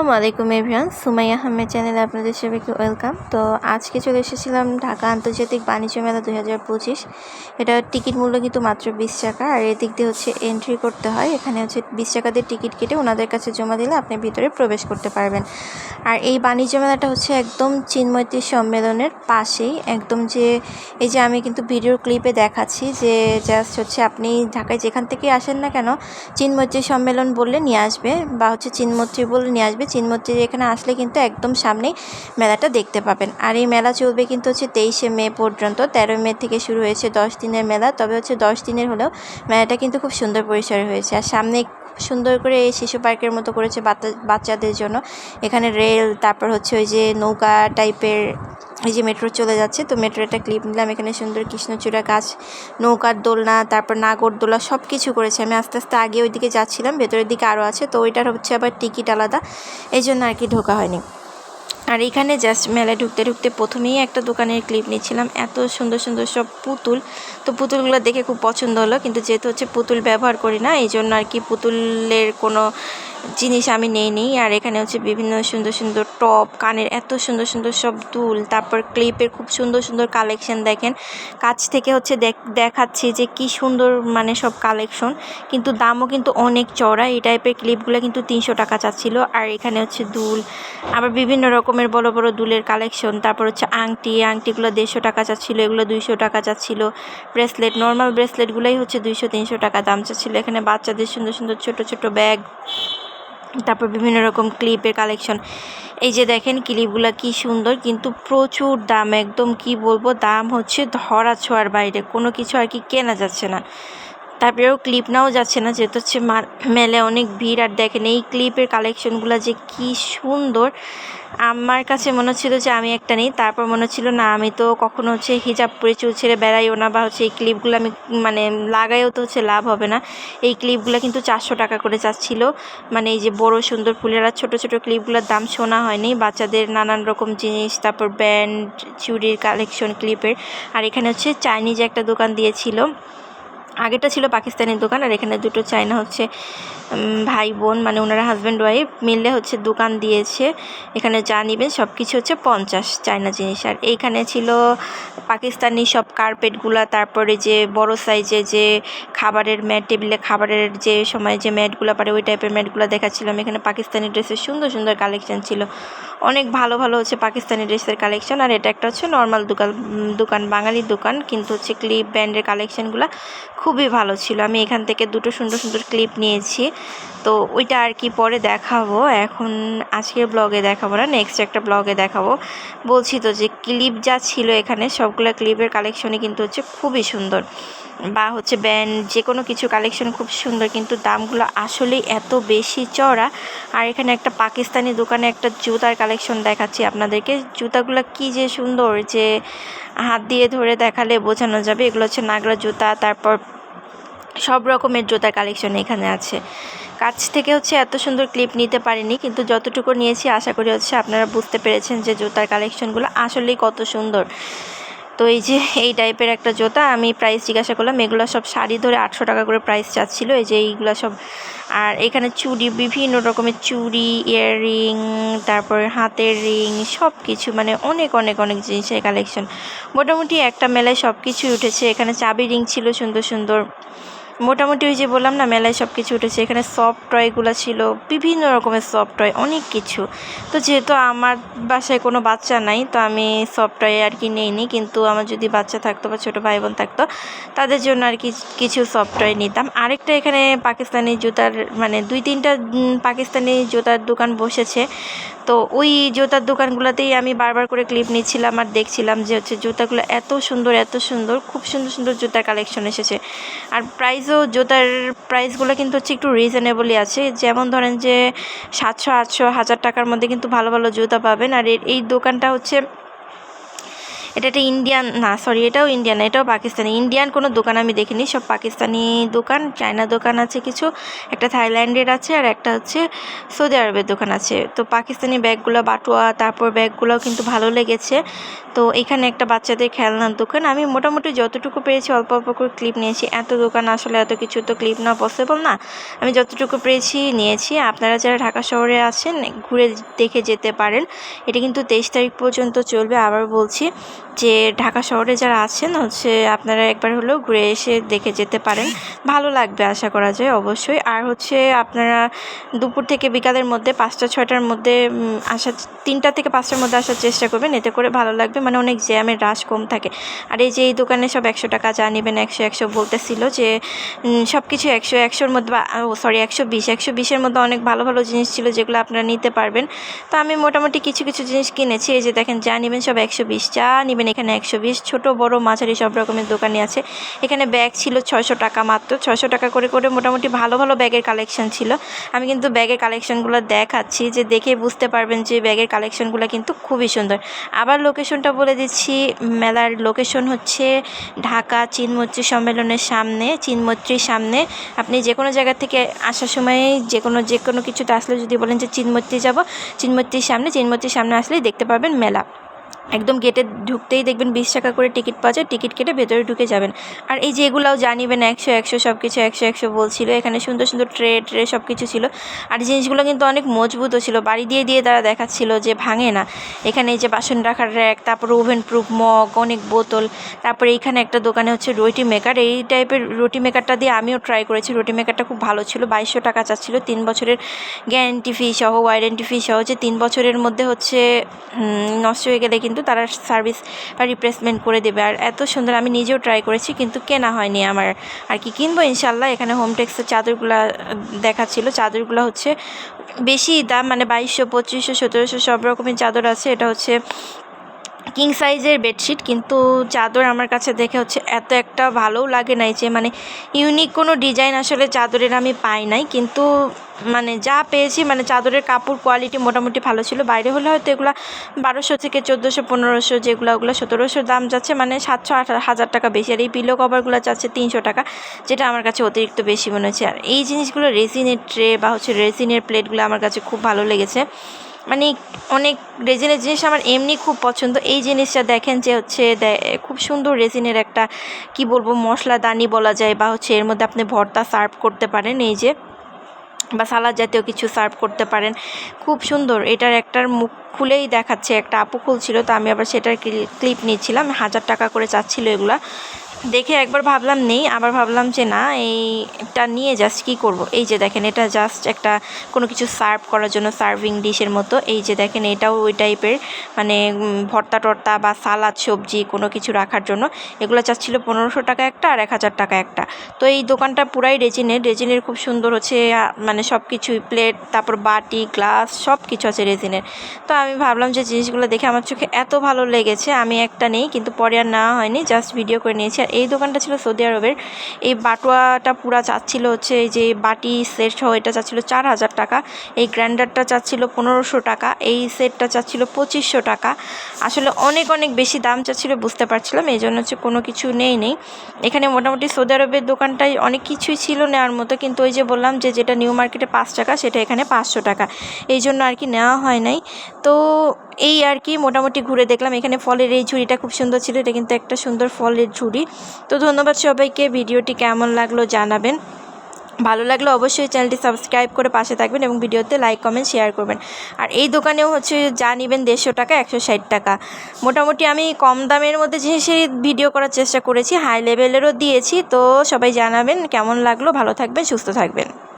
আসসালামু আলাইকুম এভরিওয়ান। সুমাইয়া আহমেদ চ্যানেলে আপনাদের সবাইকে ওয়েলকাম। তো আজকে চলে এসেছিলাম ঢাকা আন্তর্জাতিক বাণিজ্য মেলা দুই হাজার পঁচিশ। এটা টিকিট মূল্য কিন্তু মাত্র বিশ টাকা, আর এদিক দিয়ে হচ্ছে এন্ট্রি করতে হয়। এখানে হচ্ছে বিশ টাকা দিয়ে টিকিট কেটে ওনাদের কাছে জমা দিলে আপনি ভিতরে প্রবেশ করতে পারবেন। আর এই বাণিজ্য মেলাটা হচ্ছে একদম চিন্ময়তী সম্মেলনের পাশেই। একদম যে, এই যে আমি কিন্তু ভিডিও ক্লিপে দেখাচ্ছি যে জাস্ট হচ্ছে আপনি ঢাকায় যেখান থেকে আসেন না কেন চিন্ময়তী সম্মেলন বললে নিয়ে আসবে বা হচ্ছে চিনমত্রী বলে নিয়ে আসবে চিনমত্রী এখানে আসলে কিন্তু একদম সামনেই মেলাটা দেখতে পাবেন। আর এই মেলা চলবে কিন্তু হচ্ছে তেইশে মে পর্যন্ত তেরো মে থেকে শুরু হয়েছে দশ দিনের মেলা। তবে হচ্ছে দশ দিনের হলেও মেলাটা কিন্তু খুব সুন্দর পরিসরে হয়েছে। আর সামনে সুন্দর করে এই শিশু পার্কের মতো করেছে বাচ্চাদের জন্য। এখানে রেল, তারপর হচ্ছে ওই যে নৌকা টাইপের এই যে মেট্রো চলে যাচ্ছে। তো মেট্রো একটা ক্লিপ নিলাম। এখানে সুন্দর কৃষ্ণচূড়া গাছ, নৌকার দোলনা, তারপর নাগরদোলা সব কিছু করেছে। আমি আস্তে আস্তে আগে ওইদিকে যাচ্ছিলাম, ভেতরের দিকে আরও আছে। তো ওইটার হচ্ছে আবার টিকিট আলাদা। এই জন্য আর কি ঢোকা হয়নি। আর এখানে জাস্ট মেলায় ঢুকতে ঢুকতে প্রথমেই একটা দোকানের ক্লিপ নিয়েছিলাম এত সুন্দর সুন্দর সব পুতুল। তো পুতুলগুলো দেখে খুব পছন্দ হলো, কিন্তু যেহেতু হচ্ছে পুতুল ব্যবহার করি না এই জন্য আর কি পুতুলের কোনো জিনিস আমি নেই, নিই। আর এখানে হচ্ছে বিভিন্ন সুন্দর সুন্দর টপ কানের এত সুন্দর সুন্দর সব দুল, তারপর ক্লিপের খুব সুন্দর সুন্দর কালেকশন দেখেন। কাছ থেকে হচ্ছে দেখাচ্ছি যে কি সুন্দর মানে সব কালেকশন কিন্তু দামও কিন্তু অনেক চড়া এই টাইপের ক্লিপগুলো কিন্তু তিনশো টাকা চাচ্ছিল। আর এখানে হচ্ছে দুল, আবার বিভিন্ন রকমের বড় বড় দুলের কালেকশন তারপর হচ্ছে আংটি, আংটিগুলো দেড়শো টাকা চাচ্ছিল, এগুলো দুইশো টাকা চাচ্ছিল। ব্রেসলেট নর্মাল ব্রেসলেটগুলোই হচ্ছে দুইশো, তিনশো টাকা দাম চাচ্ছিল। এখানে বাচ্চাদের সুন্দর সুন্দর ছোট ছোট ব্যাগ তারপর বিভিন্ন রকম ক্লিপের কালেকশন এই যে দেখেন ক্লিপগুলো কি সুন্দর, কিন্তু প্রচুর দাম, একদম কি বলব, দাম হচ্ছে ধরা ছোঁয়ার বাইরে। কোনো কিছু আর কি কেনা যাচ্ছে না। তারপরেও ক্লিপ নাও যাচ্ছে না, যেহেতু হচ্ছে মেলে অনেক ভিড় আর দেখেন এই ক্লিপের কালেকশনগুলো যে কি সুন্দর। আমার কাছে মনে হচ্ছিল যে আমি একটা নেই, তারপর মনে হচ্ছিল না, আমি তো কখনো হচ্ছে হিজাব পরে চুল ছেড়ে বেড়াইও না বা হচ্ছে এই ক্লিপগুলো আমি মানে লাগাইও তো হচ্ছে লাভ হবে না। এই ক্লিপগুলো কিন্তু চারশো টাকা করে চাচ্ছিলো। মানে এই যে বড় সুন্দর ফুলের আর ছোটো ছোটো ক্লিপগুলোর দাম শোনা হয়নি, বাচ্চাদের নানান রকম জিনিস, তারপর ব্যান্ড চুরির কালেকশন ক্লিপের আর এখানে হচ্ছে চাইনিজ একটা দোকান দিয়েছিল। আগেটা ছিল পাকিস্তানি দোকান আর এখানে দুটো চায়না হচ্ছে ভাই বোন মানে ওনারা হাজব্যান্ড ওয়াইফ মিললে হচ্ছে দোকান দিয়েছে। এখানে যা নেবেন সব কিছু হচ্ছে পঞ্চাশ চায়না জিনিস। আর এইখানে ছিল পাকিস্তানি সব কার্পেটগুলা তারপরে যে বড় সাইজে যে খাবারের ম্যাট টেবিলে খাবারের যে সময় যে ম্যাটগুলো পারে ওই টাইপের ম্যাটগুলো দেখাচ্ছিলাম। এখানে পাকিস্তানি ড্রেসের সুন্দর সুন্দর কালেকশন ছিল। অনেক ভালো ভালো হচ্ছে পাকিস্তানি ড্রেসের কালেকশন আর এটা একটা হচ্ছে নর্মাল দোকান দোকান, বাঙালির দোকান। কিন্তু হচ্ছে ক্লিপ ব্যান্ডের কালেকশনগুলো খুবই ভালো ছিল। আমি এখান থেকে দুটো সুন্দর সুন্দর ক্লিপ নিয়েছি। তো ওইটা আর কি পরে দেখাবো। এখন আজকের ব্লগে দেখাবো না নেক্সট একটা ব্লগে দেখাবো। বলছি তো যে ক্লিপ যা ছিল এখানে, সবগুলো ক্লিপের কালেকশনই কিন্তু হচ্ছে খুবই সুন্দর। বা হচ্ছে ব্যান্ড যে কোনো কিছু কালেকশন খুব সুন্দর, কিন্তু দামগুলো আসলেই এত বেশি চড়া আর এখানে একটা পাকিস্তানি দোকানে একটা জুতার কালেকশন দেখাচ্ছি আপনাদেরকে। জুতাগুলো কি যে সুন্দর, যে হাত দিয়ে ধরে দেখালে বোঝানো যাবে। এগুলো হচ্ছে নাগরা জুতা, তারপর সব রকমের জুতার কালেকশন এখানে আছে। কাছ থেকে হচ্ছে এত সুন্দর ক্লিপ নিতে পারিনি, কিন্তু যতটুকু নিয়েছি, আশা করি হচ্ছে আপনারা বুঝতে পেরেছেন যে জুতার কালেকশনগুলো আসলেই কত সুন্দর। তো এই যে, এই টাইপের একটা জুতা, আমি প্রাইস জিজ্ঞাসা করলাম, এগুলো সব শাড়ি ধরে আটশো টাকা করে প্রাইস চাচ্ছিলো এই যে এইগুলো সব, আর এখানে চুড়ি, বিভিন্ন রকমের চুড়ি ইয়াররিং তারপর হাতের রিং সব কিছু মানে অনেক অনেক অনেক জিনিসের কালেকশন মোটামুটি একটা মেলায় সব কিছুই উঠেছে, এখানে চাবি রিং ছিল সুন্দর সুন্দর। মোটামুটি ওই যে বললাম না, মেলায় সব কিছু উঠেছে। এখানে সফট টয়গুলো ছিল, বিভিন্ন রকমের সফট টয় অনেক কিছু। তো যেহেতু আমার বাসায় কোনো বাচ্চা নাই, তো আমি সফট টয় আর কি নেইনি। কিন্তু আমার যদি বাচ্চা থাকতো বা ছোটো ভাই বোন থাকতো, তাদের জন্য আর কি কিছু সফট টয় নিতাম। আরেকটা এখানে পাকিস্তানি জুতার মানে দুই তিনটা পাকিস্তানি জুতার দোকান বসেছে। তো ওই জুতার দোকানগুলোতেই আমি বারবার করে ক্লিপ নিচ্ছিলাম আর দেখছিলাম যে হচ্ছে জুতাগুলো এত সুন্দর এত সুন্দর, খুব সুন্দর সুন্দর জুতার কালেকশন এসেছে। আর প্রাইসও জুতার প্রাইসগুলো কিন্তু হচ্ছে একটু রিজনেবলই আছে। যেমন ধরেন যে সাতশো, আটশো, হাজার টাকার মধ্যে কিন্তু ভালো ভালো জুতা পাবেন। আর এই দোকানটা হচ্ছে এটা একটা ইন্ডিয়ান না সরি এটাও ইন্ডিয়ান এটাও পাকিস্তানি। ইন্ডিয়ান কোনো দোকান আমি দেখিনি, সব পাকিস্তানি দোকান চায়না দোকান আছে কিছু, একটা থাইল্যান্ডের আছে আর একটা হচ্ছে সৌদি আরবের দোকান আছে। তো পাকিস্তানি ব্যাগগুলো, বাটুয়া, তারপর ব্যাগগুলোও কিন্তু ভালো লেগেছে। তো এখানে একটা বাচ্চাদের খেলনার দোকান, আমি মোটামুটি যতটুকু পেরেছি অল্প অল্প করে ক্লিপ নিয়েছি। এত দোকান আসলে এত কিছু তো ক্লিপ না পসিবল না। আমি যতটুকু পেরেছি নিয়েছি। আপনারা যারা ঢাকা শহরে আছেন, ঘুরে দেখে যেতে পারেন। এটা কিন্তু তেইশ তারিখ পর্যন্ত চলবে, আবার বলছি। যে ঢাকা শহরে যারা আছেন, হচ্ছে আপনারা একবার হলেও ঘুরে এসে দেখে যেতে পারেন। ভালো লাগবে আশা করা যায় অবশ্যই। আর হচ্ছে আপনারা দুপুর থেকে বিকালের মধ্যে পাঁচটা, ছয়টার মধ্যে আসার, তিনটা থেকে পাঁচটার মধ্যে আসার চেষ্টা করবেন। এতে করে ভালো লাগবে। মানে অনেক জ্যামের রাশ কম থাকে। আর এই যে এই দোকানে সব একশো টাকা চা নেবেন, একশো একশো বলতেছিল যে সব কিছু একশো, একশোর মধ্যে বা সরি একশো বিশ, একশো বিশের মধ্যে অনেক ভালো ভালো জিনিস ছিল যেগুলো আপনারা নিতে পারবেন। তো আমি মোটামুটি কিছু কিছু জিনিস কিনেছি। এই যে দেখেন চা নেবেন সব একশো বিশ। চা নেবেন এখানে একশো বিশ। ছোটো, বড়ো, মাঝারি সব রকমের দোকানে আছে। এখানে ব্যাগ ছিল ছয়শো টাকা মাত্র। ছয়শো টাকা করে করে মোটামুটি ভালো ভালো ব্যাগের কালেকশন ছিল। আমি কিন্তু ব্যাগের কালেকশনগুলো দেখাচ্ছি যে দেখে বুঝতে পারবেন যে ব্যাগের কালেকশনগুলো কিন্তু খুবই সুন্দর। আবার লোকেশনটা বলে দিচ্ছি, মেলার লোকেশন হচ্ছে ঢাকা চিনমৈত্রী সম্মেলনের সামনে। চিনমৈত্রীর সামনে আপনি যে কোনো জায়গা থেকে আসার সময় যে কোনো যে কোনো কিছুতে আসলে যদি বলেন যে চিনমৈত্রী যাব, চিনমৈত্রীর সামনে চিনমৈত্রীর সামনে আসলেই দেখতে পাবেন মেলা। একদম গেটে ঢুকতেই দেখবেন বিশ টাকা করে টিকিট পাওয়া যায়। টিকিট কেটে ভেতরে ঢুকে যাবেন। আর এই যে এগুলাও জানিবেন, একশো একশো সব কিছু একশো একশো বলছিল। এখানে সুন্দর সুন্দর ট্রে ট্রে সব কিছু ছিল। আর জিনিসগুলো কিন্তু অনেক মজবুতও ছিল। বাড়ি দিয়ে দিয়ে তারা দেখাচ্ছিল যে ভাঙে না। এখানে এই যে বাসন রাখার র্যাক, তারপরে ওভেন প্রুফ মগ, অনেক বোতল। তারপরে এইখানে একটা দোকানে হচ্ছে রুটি মেকার। এই টাইপের রুটি মেকারটা দিয়ে আমিও ট্রাই করেছি। রুটি মেকারটা খুব ভালো ছিল। বাইশশো টাকা চাচ্ছিল। তিন বছরের গ্যারেন্টি ফি সহ ওয়ারেন্টি ফি সহ যে তিন বছরের মধ্যে হচ্ছে নষ্ট হয়ে গেলে কিন্তু তারা সার্ভিস বা রিপ্লেসমেন্ট করে দেবে। আর এত সুন্দর আমি নিজেও ট্রাই করেছি, কিন্তু কেনা হয়নি আমার। আর কি কিনবো? ইনশাল্লাহ এখানে হোম টেক্সের চাদরগুলো দেখাচ্ছিল। চাদরগুলো হচ্ছে বেশি দাম মানে বাইশশো, পঁচিশশো, সতেরোশো, সব রকমের চাদর আছে। এটা হচ্ছে কিং সাইজের বেডশিট কিন্তু চাদর আমার কাছে দেখে হচ্ছে এত একটা ভালোও লাগে নাই যে মানে ইউনিক কোনো ডিজাইন আসলে চাদরের আমি পাই নাই। কিন্তু মানে যা পেয়েছি মানে চাদরের কাপড় কোয়ালিটি মোটামুটি ভালো ছিল। বাইরে হলে হয়তো এগুলো বারোশো থেকে চোদ্দোশো, পনেরোশো যেগুলো, ওগুলো সতেরোশো দাম যাচ্ছে মানে সাতশো, আট হাজার টাকা বেশি। আর এই পিলো কভারগুলো যাচ্ছে তিনশো টাকা, যেটা আমার কাছে অতিরিক্ত বেশি মনে হচ্ছে। আর এই জিনিসগুলো রেসিনের ট্রে বা হচ্ছে রেসিনের প্লেটগুলো আমার কাছে খুব ভালো লেগেছে। মানে অনেক রেজিনের জিনিস আমার এমনি খুব পছন্দ। এই জিনিসটা দেখেন যে হচ্ছে খুব সুন্দর রেজিনের একটা, কি বলব, মশলাদানি বলা যায়, বা হচ্ছে এর মধ্যে আপনি ভর্তা সার্ভ করতে পারেন, এই যে। বা সালাদ জাতীয় কিছু সার্ভ করতে পারেন। খুব সুন্দর। এটার একটার মুখ খুলেই দেখাচ্ছে। একটা আপু খুলছিল, তো আমি আবার সেটার ক্লিপ নিয়েছিলাম হাজার টাকা করে চাচ্ছিল এগুলা। দেখে একবার ভাবলাম নেই, আবার ভাবলাম যে না, এইটা নিয়ে জাস্ট কী করব? এই যে দেখেন, এটা জাস্ট একটা কোনো কিছু সার্ভ করার জন্য সার্ভিং ডিশের মতো। এই যে দেখেন, এটাও ওই টাইপের মানে ভর্তা টর্তা বা সালাদ, সবজি কোনো কিছু রাখার জন্য। এগুলো চাচ্ছিল পনেরোশো টাকা একটা আর এক হাজার টাকা একটা। তো এই দোকানটা পুরাই রেজিনের। রেজিনের খুব সুন্দর হচ্ছে মানে সব কিছুই প্লেট তারপর বাটি গ্লাস সব কিছু আছে রেজিনের। তো আমি ভাবলাম যে জিনিসগুলো দেখে আমার চোখে এত ভালো লেগেছে, আমি একটা নেই, কিন্তু পরে আর নেওয়া হয়নি জাস্ট ভিডিও করে নিয়েছি। এই দোকানটা ছিল সৌদি আরবের। এই বাটুয়াটা পুরা চাচ্ছিল হচ্ছে এই যে বাটি সেট সহ এটা চাচ্ছিল চার হাজার টাকা। এই গ্রাইন্ডারটা চাচ্ছিল পনেরোশো টাকা। এই সেটটা চাচ্ছিল পঁচিশশো টাকা। আসলে অনেক অনেক বেশি দাম চাচ্ছিল, বুঝতে পারছিলাম, এই জন্য হচ্ছে কোনো কিছু নেই নেই। এখানে মোটামুটি সৌদি আরবের দোকানটায় অনেক কিছুই ছিল নেওয়ার মতো, কিন্তু ওই যে বললাম যে যেটা নিউ মার্কেটে পাঁচ টাকা, সেটা এখানে পাঁচশো টাকা। এই জন্য আর কি নেওয়া হয় নাই। তো এই আর কি মোটামুটি ঘুরে দেখলাম। এখানে ফলের এই ঝুড়িটা খুব সুন্দর ছিল। এটা কিন্তু একটা সুন্দর ফলের ঝুড়ি। তো ধন্যবাদ সবাইকে। ভিডিওটি কেমন লাগল জানাবেন। ভালো লাগলে অবশ্যই চ্যানেলটি সাবস্ক্রাইব করে পাশে থাকবেন এবং ভিডিওতে লাইক, কমেন্ট, শেয়ার করবেন। আর এই দোকানেও হচ্ছে যা নেবেন দেড়শো টাকা, একশো ষাট টাকা। মোটামুটি আমি কম দামের মধ্যে জিনিসের ভিডিও করার চেষ্টা করেছি। হাই লেভেলেরও দিয়েছি। তো সবাই জানাবেন কেমন লাগল। ভালো থাকবেন, সুস্থ থাকবেন।